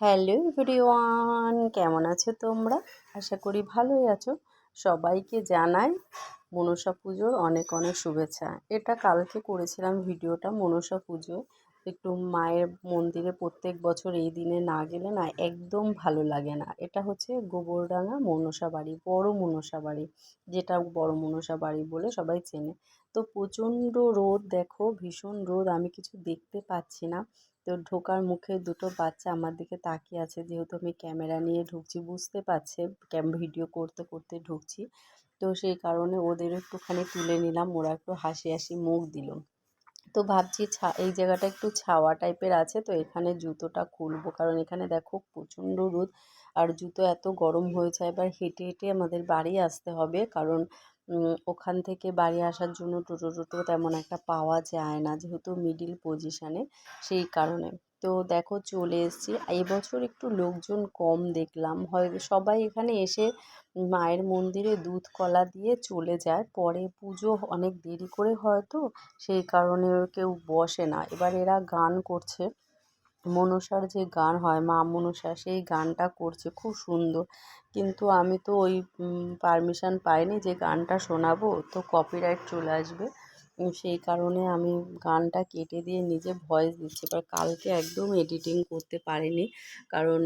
Hello everyone, কেমন আছো তোমরা? আশা করি ভালোই আছো। সবাইকে জানাই মনসা পুজোর অনেক অনেক শুভেচ্ছা। এটা কালকে করেছিলাম ভিডিওটা, মনসা পুজো। একটু মায়ের মন্দিরে প্রত্যেক বছর এই দিনে না গেলে না একদম ভালো লাগে না। এটা হচ্ছে গোবরডাঙ্গা মনসা বাড়ি, বড় মনসা বাড়ি, যেটা বড় মনসা বাড়ি বলে সবাই চেনে। তো প্রচণ্ড রোদ, দেখো ভীষণ রোদ, আমি কিছু দেখতে পাচ্ছি না। তো ঢোকার মুখে দুটো বাচ্চা আমার দিকে তাকিয়ে আছে। যেহেতু আমি ক্যামেরা নিয়ে ঢুকছি, বুঝতে পারছে ভিডিও করতে করতে ঢুকছি। তো সেই কারণে ওদের একটুখানি তুলে নিলাম, ওরা একটু হাসি হাসি মুখ দিল। তো ভাবছি ছা, এই জায়গাটা একটু ছাওয়া টাইপের আছে, তো এখানে জুতোটা খুলবো। কারণ এখানে দেখো প্রচণ্ড রোদ, আর জুতো এত গরম হয়েছে, এবার হেঁটে হেঁটে আমাদের বাড়ি আসতে হবে। কারণ ওখান থেকে বাড়ি আসার জন্য টোটো টোটো তেমন একটা পাওয়া যায় না, যেহেতু মিডিল পজিশানে সেই কারণে। তো দেখো চলে এসেছি। এবছর একটু লোকজন কম দেখলাম। হয়, সবাই এখানে এসে মায়ের মন্দিরে দুধ কলা দিয়ে চলে যায়। পরে পুজো অনেক দেরি করে হয়তো সেই কারণে কেউ বসে না। এবার এরা গান করছে। মনসার যে গান হয়, মা মনসা সেই গানটা করছে, খুব সুন্দর। কিন্তু আমি তো ওই পারমিশন পাইনি যে গানটা শোনাবো, তো কপিরাইট চলে আসবে। সেই কারণে আমি গানটা কেটে দিয়ে নিজে ভয়েস দিচ্ছি। এবার কালকে একদম এডিটিং করতে পারিনি। কারণ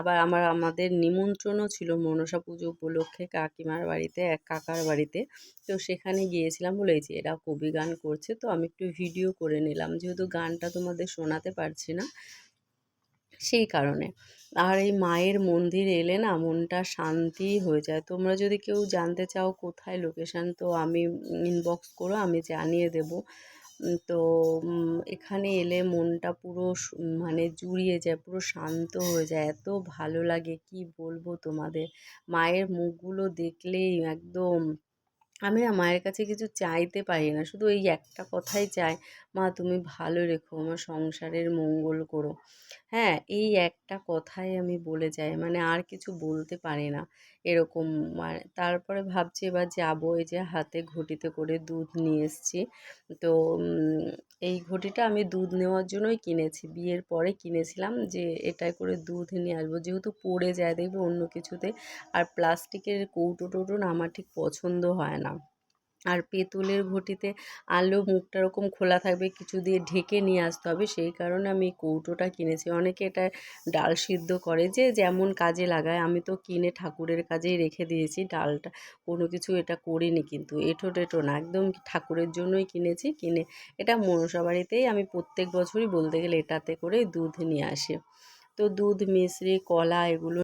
আবার আমার, আমাদের নিমন্ত্রণও ছিল মনসা পুজো উপলক্ষে কাকিমার বাড়িতে, এক কাকার বাড়িতে। তো সেখানে গিয়েছিলাম বলেছি এরা কবি গান করছে, তো আমি একটু ভিডিও করে নিলাম। যেহেতু গানটা তোমাদের শোনাতে পারছি না সেই কারণে। আর এই মায়ের মন্দির এলে না মনটা শান্তি হয়ে যায়। তোমরা যদি কেউ জানতে চাও কোথায় লোকেশান তো আমি ইনবক্স করো, আমি জানিয়ে দেব। তো এখানে এলে মনটা পুরো মানে জুড়িয়ে যায়, পুরো শান্ত হয়ে যায়। এত ভালো লাগে, কি বলব তোমাদের? মায়ের মুখগুলো দেখলেই একদম আমি না মায়ের কাছে কিছু চাইতে পারি না। শুধু এই একটা কথাই চাই, মা, তুমি ভালো রেখো, আমার সংসারের মঙ্গল করো। হ্যাঁ এই একটা কথাই আমি বলে যাই মানে আর কিছু বলতে পারি না এরকম। মানে তারপরে ভাবছি এবার যাব, এই যে হাতে ঘটিতে করে দুধ নিয়ে এসছি। তো এই ঘটিটা আমি দুধ নেওয়ার জন্যই কিনেছি। বিয়ের পরে কিনেছিলাম যে, এটাই করে দুধ নিয়ে আসব। যেহেতু পড়ে যায় দেখবে অন্য কিছুতে। আর প্লাস্টিকের কৌটো টৌটো না আমার ঠিক পছন্দ হয় না। আর পেতলের ঘটিতে আলো মুখটা এরকম খোলা থাকবে, কিছু দিয়ে ঢেকে নিয়ে আসতে হবে। সেই কারণে আমি কৌটোটা কিনেছি। অনেকে এটা ডাল সিদ্ধ করে যে যেমন কাজে লাগায়। আমি তো কিনে ঠাকুরের কাজেই রেখে দিয়েছি। ডালটা কোনো কিছু এটা করিনি কিন্তু। এঁটো টেটো না। একদম ঠাকুরের জন্যই কিনেছি। কিনে এটা মনসা বাড়িতেই আমি প্রত্যেক বছরই বলতে গেলে এটাতে করে দুধ নিয়ে আসি। তো দুধ, মিশ্রি, কলা এগুলো